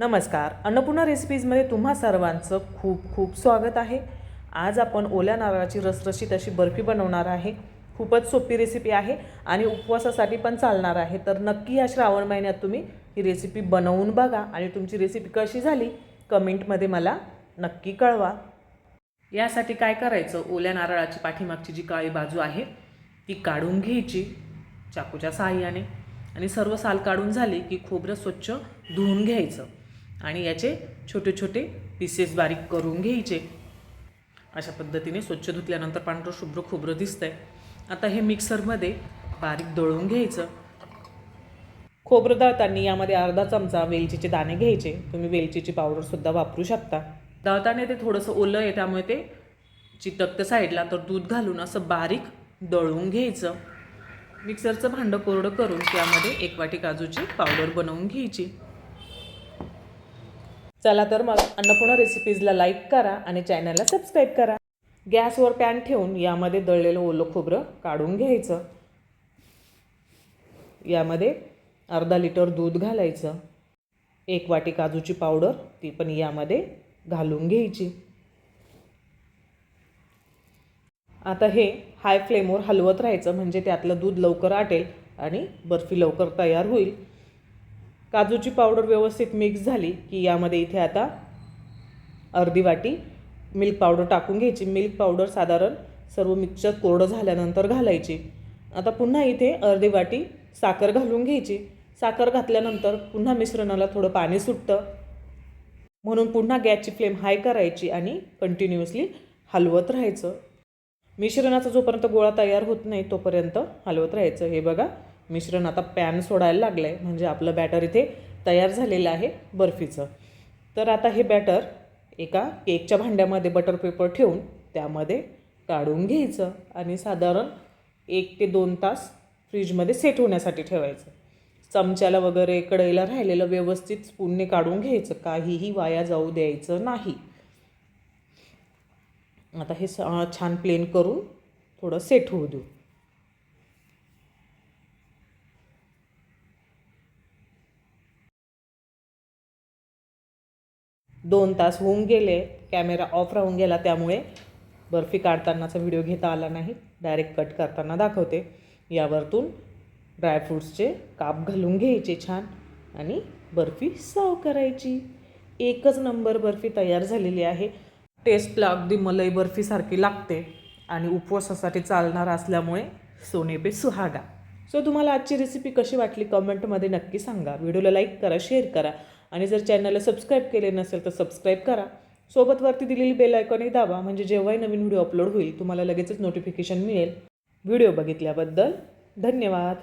नमस्कार अन्नपूर्णा रेसिपीजमध्ये तुम्हा सर्वांचं खूप खूप स्वागत आहे. आज आपण ओल्या नारळाची रसरशीत अशी बर्फी बनवणार आहे. खूपच सोपी रेसिपी आहे आणि उपवासासाठी पण चालणार आहे. तर नक्की या श्रावण महिन्यात तुम्ही ही रेसिपी बनवून बघा आणि तुमची रेसिपी कशी झाली कमेंटमध्ये मला नक्की कळवा. यासाठी काय करायचं ओल्या नारळाची पाठीमागची जी काळी बाजू आहे ती काढून घ्यायची चाकूच्या सहाय्याने आणि सर्व साल काढून झाली की खोबरं स्वच्छ धुवून घ्यायचं. आणि याचे छोटे छोटे पीसेस बारीक करून घ्यायचे. अशा पद्धतीने स्वच्छ धुतल्यानंतर पांढरं शुभ्र खोबरं आहे आता हे मिक्सरमध्ये बारीक दळून घ्यायचं. खोबरं दळताना यामध्ये अर्धा चमचा वेलचीचे दाणे घ्यायचे. तुम्ही वेलचीची पावडरसुद्धा वापरू शकता. दळताना ते थोडंसं ओलं आहे त्यामुळे ते चिटकतं साईडला. तर दूध घालून असं बारीक दळून घ्यायचं. मिक्सरचं भांडं कोरडं करून त्यामध्ये एक वाटी काजूची पावडर बनवून घ्यायची. चला तर मग अन्नपूर्णा रेसिपीजला लाईक करा आणि चॅनलला सबस्क्राईब करा. गॅसवर पॅन ठेवून यामध्ये दळलेलं ओलं खोबरं काढून घ्यायचं. यामध्ये अर्धा लिटर दूध घालायचं. एक वाटी काजूची पावडर ती पण यामध्ये घालून घ्यायची. आता हे हाय फ्लेमवर हलवत राहायचं म्हणजे त्यातलं दूध लवकर आटेल आणि बर्फी लवकर तयार होईल. काजूची पावडर व्यवस्थित मिक्स झाली की यामध्ये इथे आता अर्धी वाटी मिल्क पावडर टाकून घ्यायची. मिल्क पावडर साधारण सर्व मिक्सचर कोरडं झाल्यानंतर घालायची. आता पुन्हा इथे अर्धी वाटी साखर घालून घ्यायची. साखर घातल्यानंतर पुन्हा मिश्रणाला थोडं पाणी सुटतं. म्हणून पुन्हा गॅसची फ्लेम हाय करायची आणि कंटिन्युअसली हलवत राहायचं. मिश्रणाचा जोपर्यंत गोळा तयार होत नाही तोपर्यंत हलवत राहायचं. हे बघा. मिश्रण आता पॅन सोडायला लागलं आहे म्हणजे आपलं बॅटर इथे तयार झालेलं आहे बर्फीचं. तर आता हे बॅटर एका केकच्या भांड्यामध्ये बटर पेपर ठेवून त्यामध्ये काढून घ्यायचं आणि साधारण एक ते दोन तास फ्रीजमध्ये सेट होण्यासाठी ठेवायचं. चमच्याला वगैरे कढईला राहिलेलं व्यवस्थित स्पूनने काढून घ्यायचं काहीही वाया जाऊ द्यायचं नाही. आता हे स छान प्लेन करून थोडं सेट होऊ देऊ. दोन तास होऊन गेले कॅमेरा ऑफ राहून गेला त्यामुळे. बर्फी काढतानाचा व्हिडिओ घेता आला नाही डायरेक्ट कट करताना दाखवते. यावरतून ड्रायफ्रूट्सचे काप घालून घ्यायचे छान आणि बर्फी सर्व करायची. एकच नंबर बर्फी तयार झालेली आहे. टेस्टला अगदी मलई बर्फीसारखी लागते आणि उपवासासाठी चालणार असल्यामुळे सोनेबे सुहागा. सो तुम्हाला आजची रेसिपी कशी वाटली? कमेंटमध्ये नक्की सांगा. व्हिडिओला लाईक करा शेअर करा. आणि जर चॅनलला सबस्क्राईब केले नसेल तर सबस्क्राईब करा. सोबत वरती दिलेली बेल आयकॉनही दाबा म्हणजे जेव्हाही नवीन व्हिडिओ अपलोड होईल तुम्हाला लगेचच नोटिफिकेशन मिळेल. व्हिडिओ बघितल्याबद्दल धन्यवाद.